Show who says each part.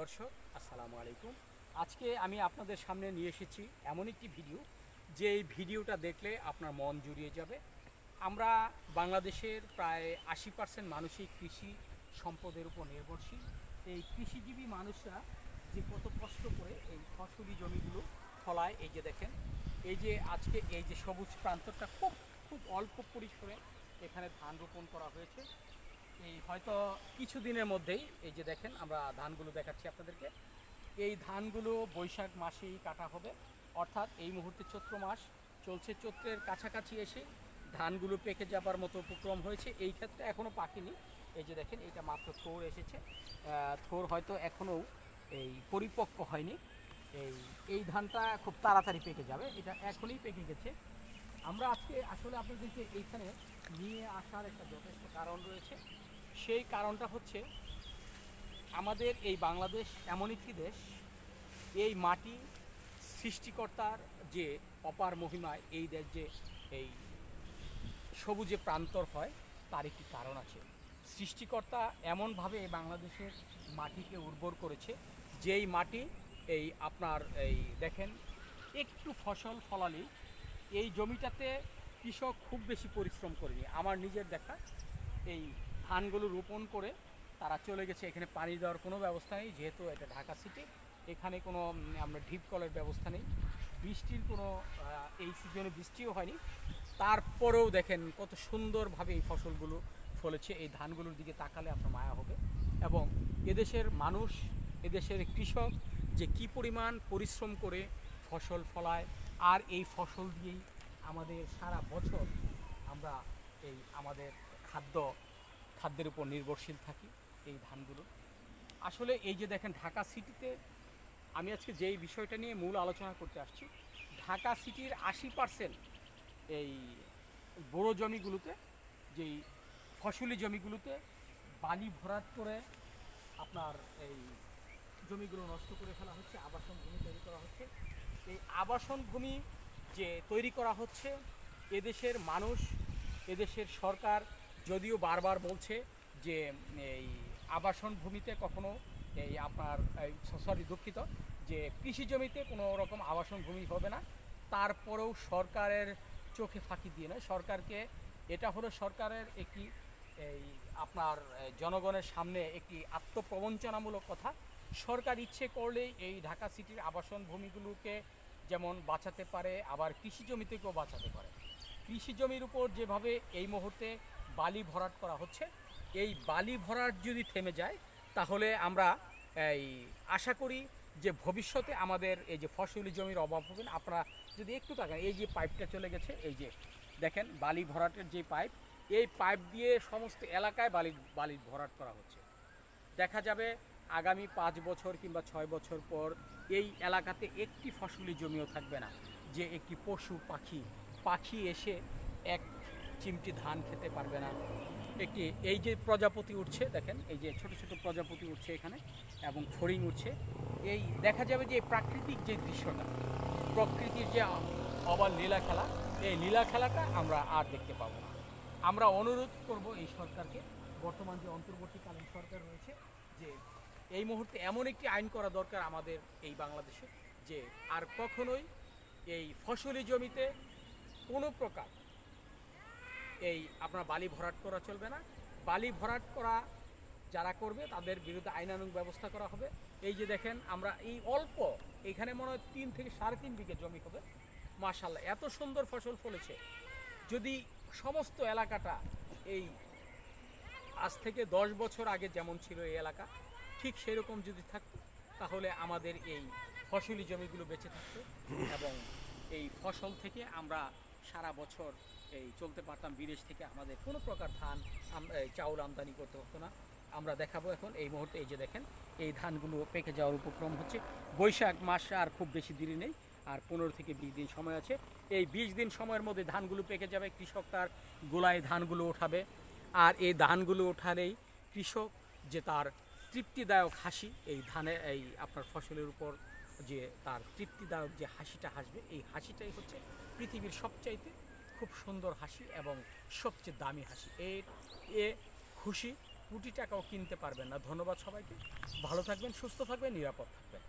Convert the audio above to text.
Speaker 1: দর্শক, আসসালামু আলাইকুম। আজকে আমি আপনাদের সামনে নিয়ে এসেছি এমন একটি ভিডিও, যে এই ভিডিওটা দেখলে আপনার মন জুড়িয়ে যাবে। আমরা বাংলাদেশের প্রায় আশি পার্সেন্ট মানুষই কৃষি সম্পদের উপর নির্ভরশীল। এই কৃষিজীবী মানুষরা যে কত কষ্ট করে এই ফসলি জমিগুলো ফলায়, এই যে দেখেন, এই যে আজকে এই যে সবুজ প্রান্তটা খুব খুব অল্প পরিসরে এখানে ধান রোপণ করা হয়েছে। এই হয়তো কিছুদিনের মধ্যেই, এই যে দেখেন, আমরা ধানগুলো দেখাচ্ছি আপনাদেরকে। এই ধানগুলো বৈশাখ মাসেই কাটা হবে। অর্থাৎ এই মুহূর্তে চৈত্র মাস, চলছে চৈত্রের কাছাকাছি এসে ধানগুলো পেকে যাবার মতো উপক্রম হয়েছে। এই ক্ষেত্রে এখনও পাকেনি। এই যে দেখেন এটা মাত্র থোর এসেছে। থোর হয়তো এখনও এই পরিপক্ক হয়নি। এই এই ধানটা খুব তাড়াতাড়ি পেকে যাবে। এটা এখনই পেকে গেছে। আমরা আজকে আসলে আপনাদেরকে এইখানে নিয়ে আসার একটা যথেষ্ট কারণ রয়েছে। সেই কারণটা হচ্ছে আমাদের এই বাংলাদেশ এমন একটি দেশ, এই মাটি সৃষ্টিকর্তার যে অপার মহিমায় এই দেশ যে এই সবুজে প্রান্তর হয়, তার একটি কারণ আছে। সৃষ্টিকর্তা এমনভাবে এই বাংলাদেশের মাটিকে উর্বর করেছে, যেই মাটি এই আপনার এই দেখেন, একটু ফসল ফলালি, এই জমিটাতে কৃষক খুব বেশি পরিশ্রম করেনি। আমার নিজের দেখা, এই ধানগুলো রোপণ করে তারা চলে গেছে। এখানে পানি দেওয়ার কোনো ব্যবস্থা নেই, যেহেতু এটা ঢাকা সিটি এখানে কোনো আমরা ডিপ কলের ব্যবস্থা নেই। বৃষ্টির কোনো এই সিজনে বৃষ্টিও হয়নি। তারপরেও দেখেন কত সুন্দরভাবে এই ফসলগুলো ফলেছে। এই ধানগুলোর দিকে তাকালে আপনার মায়া হবে। এবং এদেশের মানুষ, এদেশের কৃষক যে কি পরিমাণ পরিশ্রম করে ফসল ফলায়, আর এই ফসল দিয়েই আমাদের সারা বছর আমরা এই আমাদের খাদ্য খাদ্যের উপর নির্ভরশীল থাকি এই ধানগুলো। আসলে এই যে দেখেন ঢাকা সিটিতে আমি আজকে যেই বিষয়টা নিয়ে মূল আলোচনা করতে আসছি, ঢাকা সিটির আশি পার্সেন্ট এই বড়ো জমিগুলোতে, যেই ফসলি জমিগুলোতে বালি ভরাট করে আপনার এই জমিগুলো নষ্ট করে ফেলা হচ্ছে, আবাসন ভূমি তৈরি করা হচ্ছে। এই আবাসন ভূমি যে তৈরি করা হচ্ছে, এদেশের মানুষ, এদেশের সরকার যদিও বারবার বলছে যে, এই আবাসন ভূমিতে কখনো, এই আপনার সরি দুঃখিত, যে কৃষি জমিতে কোনো রকম আবাসন ভূমি হবে না। তারপরেও সরকারের চোখে ফাঁকি দিয়ে নয়। সরকারকে, এটা হলো সরকারের একটি, এই আপনার জনগণের সামনে একটি আত্মপ্রবঞ্চনামূলক কথা। সরকার ইচ্ছে করলেই এই ঢাকা সিটির আবাসন ভূমিগুলোকে যেমন বাঁচাতে পারে, আবার কৃষি জমি থেকেও বাঁচাতে পারে। কৃষি জমির উপর যেভাবে এই মুহূর্তে বালি ভরাট করা হচ্ছে। এই বালি ভরাট যদি থেমে যায়, তাহলে আমরা, এই, আশা করি যে ভবিষ্যতে আমাদের এই যে ফসলি জমির অভাব হবে না। আপনারা যদি একটু তাকান, এই যে পাইপটা চলে গেছে, এই যে দেখেন বালি ভরাটের যে পাইপ, এই পাইপ দিয়ে সমস্ত এলাকায় বালি বালি ভরাট করা হচ্ছে। দেখা যাবে আগামী পাঁচ বছর কিংবা ছয় বছর পর এই এলাকাতে একটি ফসলি জমিও থাকবে না, যে একটি পশু পাখি। পাখি এসে এক চিমটি ধান খেতে পারবে না। একটি এই যে প্রজাপতি উঠছে, দেখেন, এই যে ছোট ছোট প্রজাপতি উঠছে এখানে এবং ফড়িং উঠছে। এই দেখা যাবে যে প্রাকৃতিক যে দৃশ্যটা, প্রকৃতির যে অবাল লীলা খেলা, এই লীলা খেলাটা আমরা আর দেখতে পাবো না। আমরা অনুরোধ করব এই সরকারকে, বর্তমান যে অন্তর্বর্তীকালীন সরকার রয়েছে, যে এই মুহূর্তে এমন একটি আইন করা দরকার আমাদের এই বাংলাদেশে, যে আর কখনোই এই ফসলি জমিতে কোনো প্রকার এই আপনার বালি ভরাট করা চলবে না। বালি ভরাট করা যারা করবে, তাদের বিরুদ্ধে আইনানুগ ব্যবস্থা করা হবে। এই যে দেখেন, আমরা এই অল্প, এখানে মনে হয় তিন থেকে সাড়ে তিন বিঘে জমি হবে। মাশাল্লাহ এত সুন্দর ফসল ফলেছে। যদি সমস্ত এলাকাটা এই আজ থেকে দশ বছর আগে যেমন ছিল এই এলাকা, ঠিক সেরকম যদি থাকত, তাহলে আমাদের এই ফসলি জমিগুলো বেঁচে থাকতো এবং এই ফসল থেকে আমরা সারা বছর এই চলতে পারতাম বিদেশ থেকে আমাদের কোনো প্রকার ধান চাউল আমদানি করতে হতো না। আমরা দেখাবো এখন এই মুহূর্তে, এই যে দেখেন, এই ধানগুলো পেকে যাওয়ার উপক্রম হচ্ছে। বৈশাখ মাস আর খুব বেশি দেরি নেই, আর পনেরো থেকে বিশ দিন সময় আছে। এই বিশ দিন সময়ের মধ্যে ধানগুলো পেকে যাবে, কৃষক তার গোলায় ধানগুলো ওঠাবে। আর এই ধানগুলো ওঠালেই কৃষক যে তার তৃপ্তিদায়ক হাসি, এই ধানের এই আপনার ফসলের উপর যে তার তৃপ্তিদায়ক যে হাসিটা হাসবে, এই হাসিটাই হচ্ছে পৃথিবীর সবচাইতে খুব সুন্দর হাসি এবং সবচেয়ে দামি হাসি। এ এ খুশি কোটি টাকাও কিনতে পারবেন না। ধন্যবাদ সবাইকে। ভালো থাকবেন, সুস্থ থাকবেন, নিরাপদ থাকবেন।